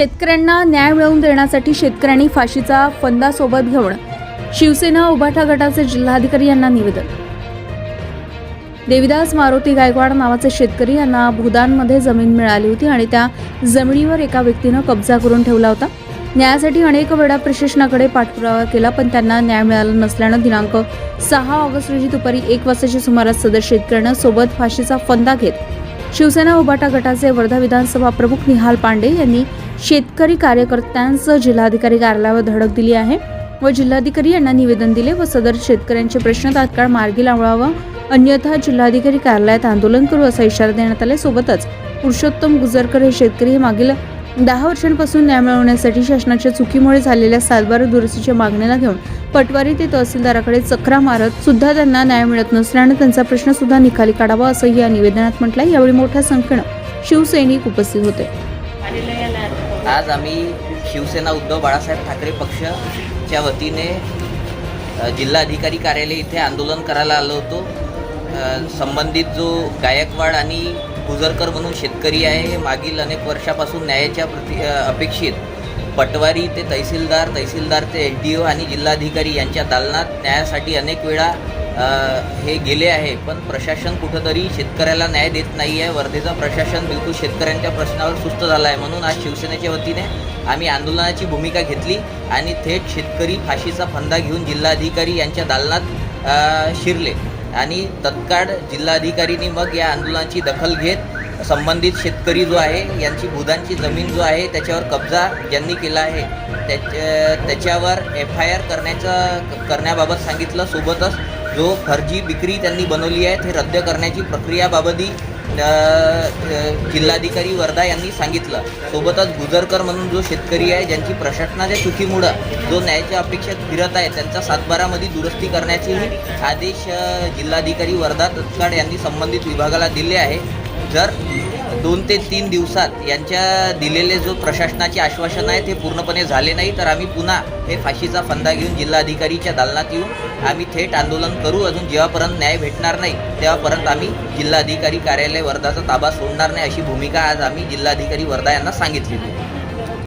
शेतकऱ्यांना न्याय मिळवून देण्यासाठी शेतकऱ्यांनी फाशीचा फंदा सोबत घेऊन शिवसेना उभाठा गटाचे जिल्हाधिकारी यांना निवेदन. देविदास मारुती गायकवाड नावाचे शेतकरी यांना भूदानमध्ये जमीन मिळाली होती आणि त्या जमिनीवर एका व्यक्तीनं कब्जा करून ठेवला होता. न्यायासाठी अनेक वेळा प्रशासनाकडे पाठपुरावा केला पण त्यांना न्याय मिळाला नसल्यानं दिनांक सहा ऑगस्ट रोजी दुपारी एक वाजताच्या सुमारास सदर शेतकऱ्यानं सोबत फाशीचा फंदा घेत शिवसेना उभाटा गटाचे वर्धा विधानसभा प्रमुख निहाल पांडे यांनी शेतकरी कार्यकर्त्यांचं जिल्हाधिकारी कार्यालयावर धडक दिली आहे व जिल्हाधिकारी यांना निवेदन दिले व सदर शेतकऱ्यांचे प्रश्न तात्काळ मार्गी लावावा अन्यथा जिल्हाधिकारी कार्यालयात आंदोलन करू असा इशारा देण्यात आला सोबतच पुरुषोत्तम गुजरकर हे शेतकरी हे मागील दहा वर्षांपासून न्याय मिळवण्यासाठी शासनाच्या चुकीमुळे झालेल्या सातबारा दुरुस्तीच्या मागणीला घेऊन पटवारी ते तहसीलदाराकडे चक्रा मारत सुद्धा त्यांना न्याय मिळत नसल्याने त्यांचा प्रश्न सुद्धा निकाली काढावा असंही या निवेदनात म्हटलंय. यावेळी मोठ्या संख्येनं शिवसैनिक उपस्थित होते. आज आम्ही शिवसेना उद्धव बाळासाहेब ठाकरे पक्षाच्या वतीने जिल्हाधिकारी कार्यालय इथे आंदोलन करायला आलो होतो. संबंधित जो गायकवाड आणि गुजरकर म्हणून शेतकरी आहे हे मागील अनेक वर्षापासून न्यायाच्या प्रति अपेक्षित पटवारी ते तहसीलदार तहसीलदार ते एच डी ओ आणि जिल्हाधिकारी यांच्या दालनात न्यायासाठी अनेक वेळा हे गेले आहे. पण प्रशासन कुठंतरी शेतकऱ्याला न्याय देत नाही आहे वर्धेचं प्रशासन बिलकुल शेतकऱ्यांच्या प्रश्नावर सुस्त झालं आहे म्हणून आज शिवसेनेच्या वतीने आम्ही आंदोलनाची भूमिका घेतली आणि थेट शेतकरी फाशीचा फंदा घेऊन जिल्हाधिकारी यांच्या दालनात शिरले. आणि तत्काळ जिल्हाधिकारींनी मग या आंदोलनाची दखल घेत संबंधित शेतकरी जो आहे यांची बुधांची जमीन जो आहे त्याच्यावर कब्जा ज्यांनी केला आहे त्याच्या त्याच्यावर एफ आय आर करण्याचं करण्याबाबत सांगितलं सोबतच जो फर्जी विक्री त्यांनी बनवली आहे ते रद्द करण्याची प्रक्रियाबाबतही जिल्हाधिकारी वर्धा यांनी सांगितलं. सोबतच गुजरकर म्हणून जो शेतकरी आहे ज्यांची प्रशासनाच्या चुकीमुळं जो न्यायाच्या अपेक्षेत फिरत आहे त्यांचा सातबारामध्ये दुरुस्ती करण्याचेही आदेश जिल्हाधिकारी वर्धा तत्काळ यांनी संबंधित विभागाला दिले आहे. जर दोन ते तीन दिवसात यांच्या दिलेले जो प्रशासनाचे आश्वासन आहे ते पूर्णपणे झाले नाही तर आम्ही पुन्हा हे फाशीचा फंदा घेऊन जिल्हाधिकारीच्या दालनात येऊन आम्ही थेट आंदोलन करू. अजून जेव्हापर्यंत न्याय भेटणार नाही तेव्हापर्यंत आम्ही जिल्हाधिकारी कार्यालय वर्धाचा ताबा सोडणार नाही अशी भूमिका आज आम्ही जिल्हाधिकारी वर्धा यांना सांगितलेली आहे.